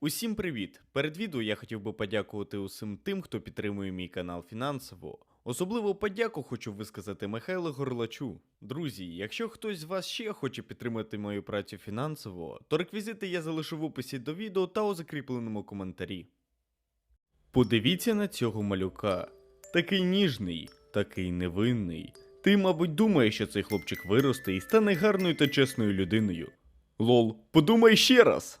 Усім привіт! Перед відео я хотів би подякувати усім тим, хто підтримує мій канал фінансово. Особливу подяку хочу висказати Михайлу Горлачу. Друзі, якщо хтось з вас ще хоче підтримати мою працю фінансово, то реквізити я залишу в описі до відео та у закріпленому коментарі. Подивіться на цього малюка. Такий ніжний, такий невинний. Ти, мабуть, думаєш, що цей хлопчик виросте і стане гарною та чесною людиною. Лол, подумай ще раз.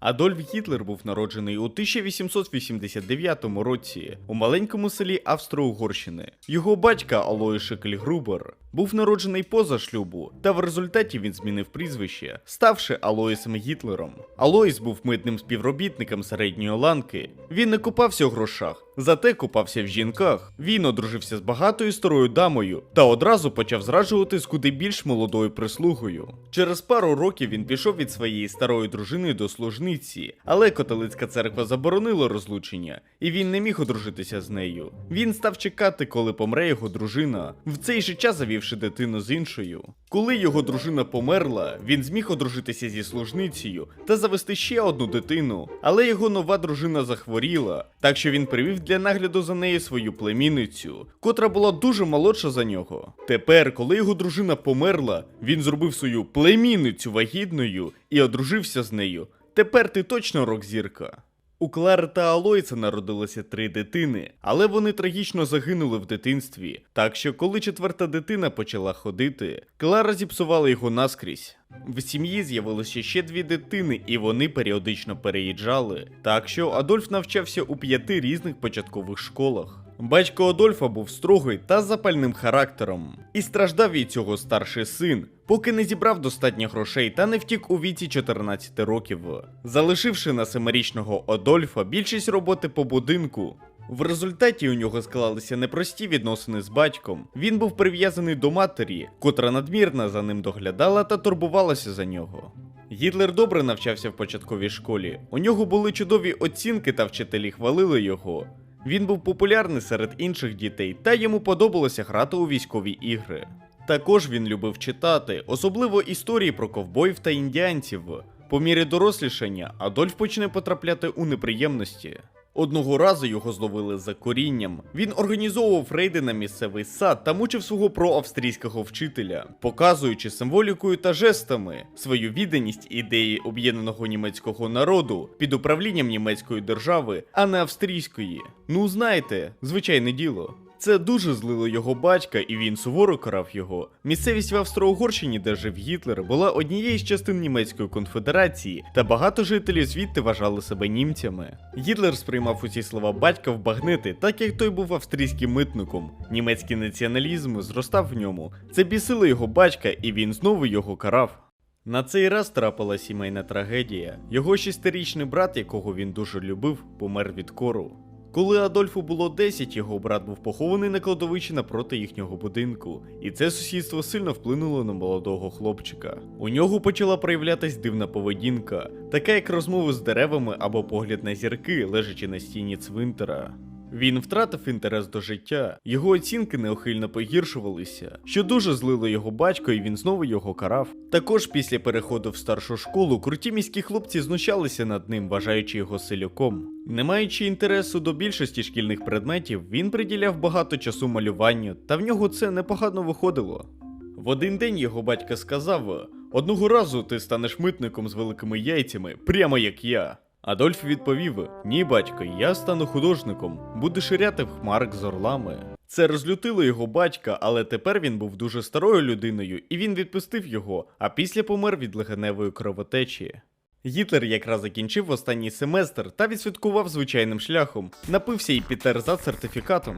Адольф Гітлер був народжений у 1889 році у маленькому селі Австро-Угорщини. Його батька Алої Шекельгрубер був народжений поза шлюбу, та в результаті він змінив прізвище, ставши Алоїсом Гітлером. Алоїс був митним співробітником середньої ланки. Він не купався у грошах, зате купався в жінках. Він одружився з багатою старою дамою та одразу почав зраджувати з куди більш молодою прислугою. Через пару років він пішов від своєї старої дружини до служниці, але католицька церква заборонила розлучення, і він не міг одружитися з нею. Він став чекати, коли помре його дружина, в цей же час завівши дитину з іншою. Коли його дружина померла, він зміг одружитися зі служницею та завести ще одну дитину, але його нова дружина захворіла, так що він привів для нагляду за нею свою племінницю, котра була дуже молодша за нього. Тепер, коли його дружина померла, він зробив свою племінницю вагітною і одружився з нею. Тепер ти точно рок-зірка. У Клари та Алойса народилося три дитини, але вони трагічно загинули в дитинстві. Так що, коли четверта дитина почала ходити, Клара зіпсувала його наскрізь. В сім'ї з'явилося ще дві дитини, і вони періодично переїжджали. Так що Адольф навчався у п'яти різних початкових школах. Батько Адольфа був строгий та запальним характером, і страждав від цього старший син, поки не зібрав достатньо грошей та не втік у віці 14 років, залишивши на семирічного Адольфа більшість роботи по будинку. В результаті у нього склалися непрості відносини з батьком. Він був прив'язаний до матері, котра надмірно за ним доглядала та турбувалася за нього. Гітлер добре навчався в початковій школі. У нього були чудові оцінки та вчителі хвалили його. Він був популярний серед інших дітей, та йому подобалося грати у військові ігри. Також він любив читати, особливо історії про ковбоїв та індіанців. По мірі дорослішання Адольф почне потрапляти у неприємності. Одного разу його зловили за корінням. Він організовував рейди на місцевий сад та мучив свого проавстрійського вчителя, показуючи символікою та жестами свою відданість ідеї об'єднаного німецького народу під управлінням німецької держави, а не австрійської. Ну знаєте, звичайне діло. Це дуже злило його батька, і він суворо карав його. Місцевість в Австро-Угорщині, де жив Гітлер, була однією з частин німецької конфедерації, та багато жителів звідти вважали себе німцями. Гітлер сприймав усі слова батька в багнети, так як той був австрійським митником. Німецький націоналізм зростав в ньому. Це бісило його батька, і він знову його карав. На цей раз трапила сімейна трагедія. Його шестирічний брат, якого він дуже любив, помер від кору. Коли Адольфу було 10, його брат був похований на кладовищі напроти їхнього будинку, і це сусідство сильно вплинуло на молодого хлопчика. У нього почала проявлятись дивна поведінка, така як розмови з деревами або погляд на зірки, лежачи на стіні цвинтара. Він втратив інтерес до життя, його оцінки неухильно погіршувалися, що дуже злило його батько, і він знову його карав. Також після переходу в старшу школу круті міські хлопці знущалися над ним, вважаючи його селюком. Не маючи інтересу до більшості шкільних предметів, він приділяв багато часу малюванню, та в нього це непогано виходило. В один день його батько сказав: Одного разу ти станеш митником з великими яйцями, прямо як я. Адольф відповів: Ні, батько, я стану художником, буду ширяти в хмарок з орлами. Це розлютило його батька, але тепер він був дуже старою людиною, і він відпустив його, а після помер від легеневої кровотечі. Гітлер якраз закінчив останній семестр та відсвяткував звичайним шляхом, напився і підтерзав сертифікатом.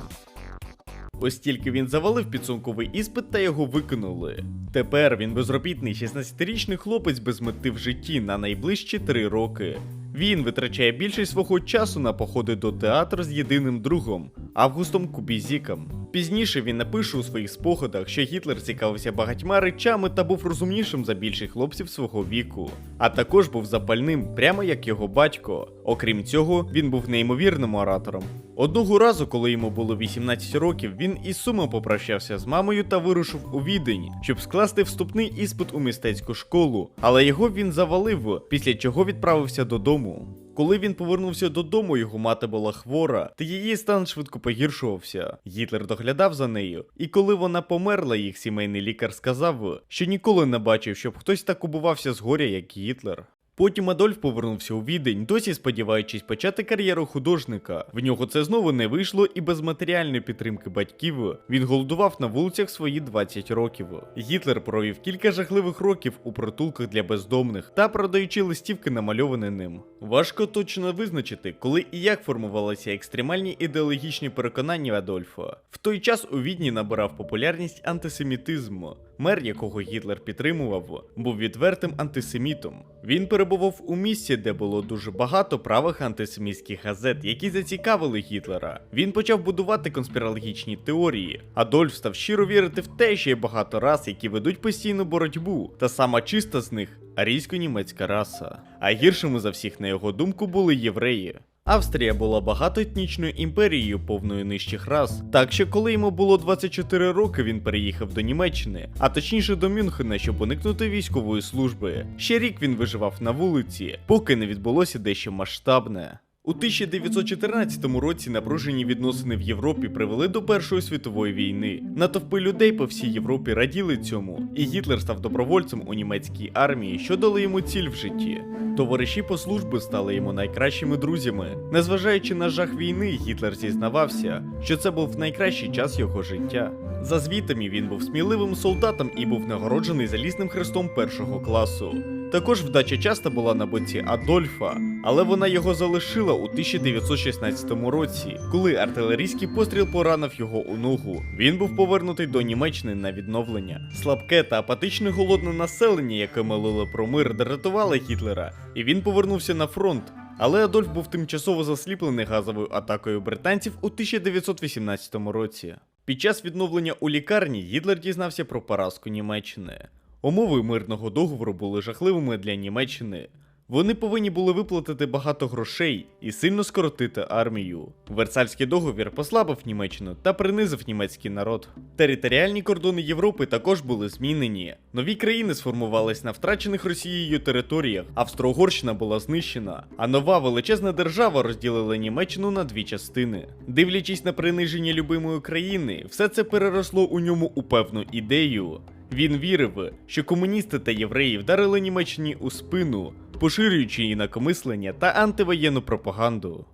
Ось тільки він завалив підсумковий іспит та його викинули. Тепер він безробітний 16-річний хлопець без мети в житті на найближчі 3 роки. Він витрачає більшість свого часу на походи до театру з єдиним другом Августом Кубізіком. Пізніше він напише у своїх спогадах, що Гітлер цікавився багатьма речами та був розумнішим за більших хлопців свого віку, а також був запальним, прямо як його батько. Окрім цього, він був неймовірним оратором. Одного разу, коли йому було 18 років, він із сумом попрощався з мамою та вирушив у відень, щоб скласти вступний іспит у мистецьку школу, але його він завалив, після чого відправився додому. Коли він повернувся додому, його мати була хвора, та її стан швидко погіршувався. Гітлер доглядав за нею, і коли вона померла, їх сімейний лікар сказав, що ніколи не бачив, щоб хтось так убивався з горя, як Гітлер. Потім Адольф повернувся у відень, досі сподіваючись почати кар'єру художника. В нього це знову не вийшло, і без матеріальної підтримки батьків він голодував на вулицях свої 20 років. Гітлер провів кілька жахливих років у притулках для бездомних та продаючи листівки, намальовані ним. Важко точно визначити, коли і як формувалися екстремальні ідеологічні переконання Адольфа. В той час у Відні набирав популярність антисемітизм. Мер, якого Гітлер підтримував, був відвертим антисемітом. Він перебував у місці, де було дуже багато правих антисемітських газет, які зацікавили Гітлера. Він почав будувати конспірологічні теорії. Адольф став щиро вірити в те, що є багато рас, які ведуть постійну боротьбу, та сама чиста з них арійсько-німецька раса. А гіршими за всіх, на його думку, були євреї. Австрія була багатоетнічною імперією повною нижчих рас, так що коли йому було 24 роки, він переїхав до Німеччини, а точніше до Мюнхена, щоб уникнути військової служби. Ще рік він виживав на вулиці, поки не відбулося дещо масштабне. У 1914 році напружені відносини в Європі привели до Першої світової війни. Натовпи людей по всій Європі раділи цьому, і Гітлер став добровольцем у німецькій армії, що дали йому ціль в житті. Товариші по службі стали йому найкращими друзями. Незважаючи на жах війни, Гітлер зізнавався, що це був найкращий час його життя. За звітами він був сміливим солдатом і був нагороджений залізним хрестом першого класу. Також вдача часто була на боці Адольфа, але вона його залишила у 1916 році, коли артилерійський постріл поранив його у ногу. Він був повернутий до Німеччини на відновлення. Слабке та апатичне голодне населення, яке молило про мир, дратувало Гітлера, і він повернувся на фронт. Але Адольф був тимчасово засліплений газовою атакою британців у 1918 році. Під час відновлення у лікарні Гітлер дізнався про поразку Німеччини. Умови мирного договору були жахливими для Німеччини. Вони повинні були виплатити багато грошей і сильно скоротити армію. Версальський договір послабив Німеччину та принизив німецький народ. Територіальні кордони Європи також були змінені. Нові країни сформувались на втрачених Росією територіях. Австро-Угорщина була знищена, а нова величезна держава розділила Німеччину на дві частини. Дивлячись на приниження любимої країни, все це переросло у ньому у певну ідею. Він вірив, що комуністи та євреї вдарили Німеччині у спину, поширюючи інакомислення та антивоєнну пропаганду.